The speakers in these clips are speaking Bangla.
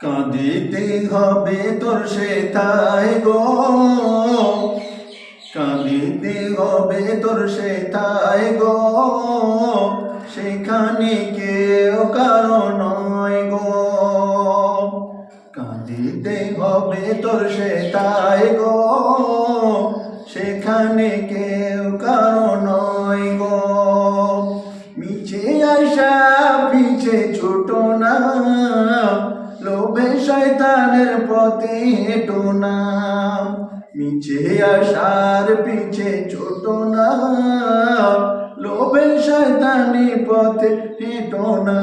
কাঁদিতে হবে তোর সে তাই গো। কাঁদিতে হবে তোর সে তাই গো। সেখানে কেউ কারও নয় গো। কাঁদিতে হবে তোর সে তাই গো। সেখানে শয়তানের পথে হেঁটো না মিছে আশার পিছে ছোট না লোভে শয়তানি পথে হেঁটো না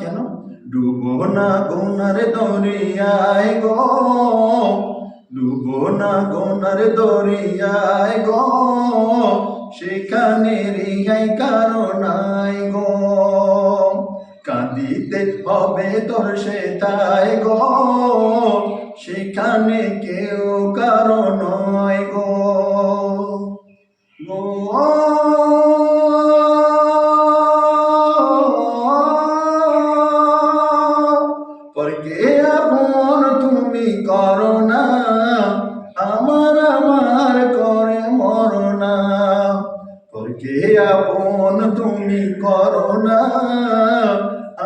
কেন? ডুবো না গোনার দরিয়ায় গো। ডুবো না গোনার দরিয়ায় গো। সেখানে রিহাই কারণাই গো। কাঁদিতে হবে তোর সে তাই গো। সেখানে কেউ কারণ নয় গো। পরকে তুমি করো না, আমার করে মরনা পরকে আপন তুমি করো না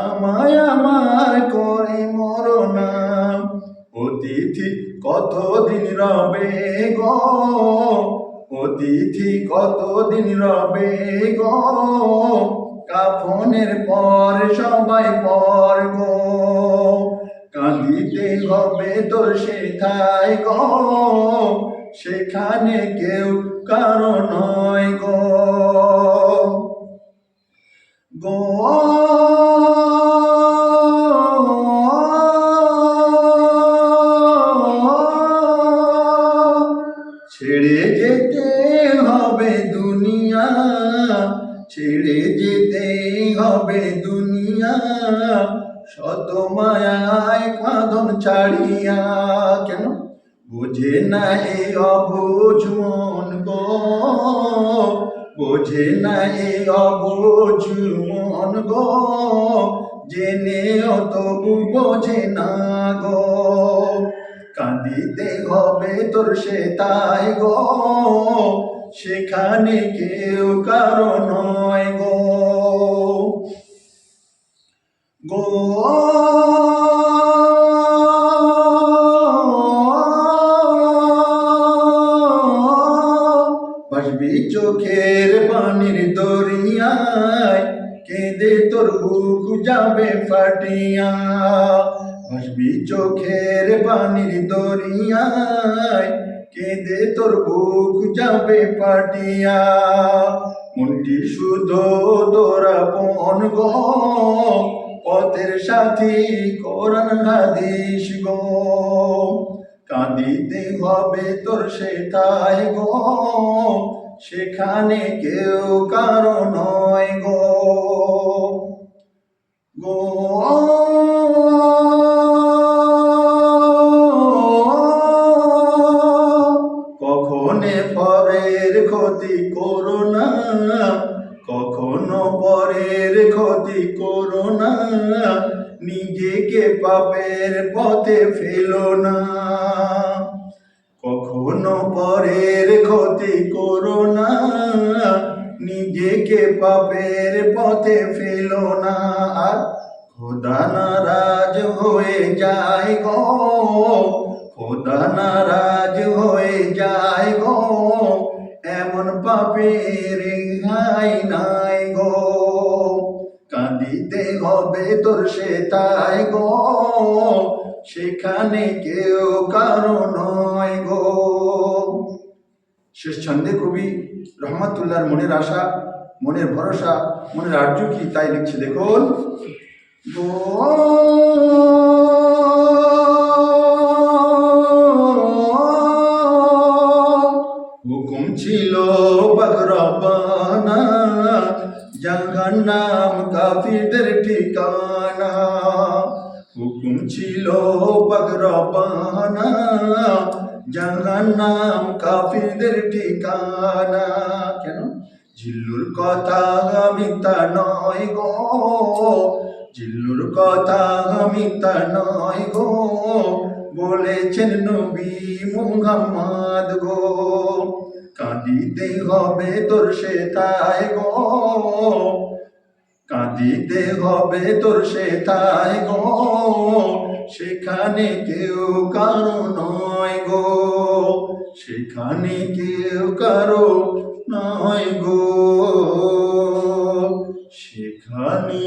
আমায় আমার করে মরনা অতিথি কতদিন রবে গো? অতিথি কতদিন রবে গো? কাফনের পর সবাই পর গো। কাঁদিতে হবে তোর সেথায় গো। সেখানে কেউ কারও নয় গো। ছেড়ে যেতে হবে দুনিয়া, ছেড়ে যেতে হবে দুনিয়া। শত মায়ায় কাঁদন ছাড়িয়া কেন? বোঝে না অবুঝ মন গো। বোঝে না এই অবুঝ মন গো। জেনেও তবু বোঝে না গো। কাঁদিতে হবে তোর সে তাই গো। সেখানে কেউ কারও নয় গো। গো। বাসবি চোখের পানির দরিয়ায়, কেঁদে তোর বুক যাবে ফাটিয়া। বাসবি চোখের পানির দরিয়ায়, কেঁদে তোর বুক যাবে পাটিয়া। মনটি শুধু তোরা পন গো, পথের সাথী কোরআন হাদিস গো। কাঁদিতে হবে তোর সেটাই গো, সেখানে কেউ কারও নয় গো। গো না কখনো পরের ক্ষতি করো না নিজেকে পাপের পথে ফেলো না। কখনো পরের ক্ষতি করো না নিজেকে পাপের পথে ফেলো না। আর খোদা নারাজ হয়ে যায় গো, খোদা নারাজ হয়ে যায় গো, এমন পাপের হাই নাই গো। কাঁদিতে হবে তোর সে তাই গো। সেখানে কেউ কারও নয় গো। শেষ ছন্দে কবি রহমতুল্লাহর মনের আশা, মনের ভরসা, মনের আর্য কি তাই লিখছে দেখুন। গো কাফিরদের ঠিকানা হুকুম ছিল বগরবানা জাহান নাম কাফিরদের ঠিকানা। কেন? ঝিল্লুর কথা মিথ্যা নয় গো, জিল্লুর কথা আমি তা নয় গো, বলেছেন নবী মুহাম্মদ গো। কাঁদিতে হবে তোর সে তাই গো কাঁদিতে হবে তোর সে তাই গো, সেখানে কেউ কারও নয় গো, সেখানে কেউ কারও নয় গো, সেখানে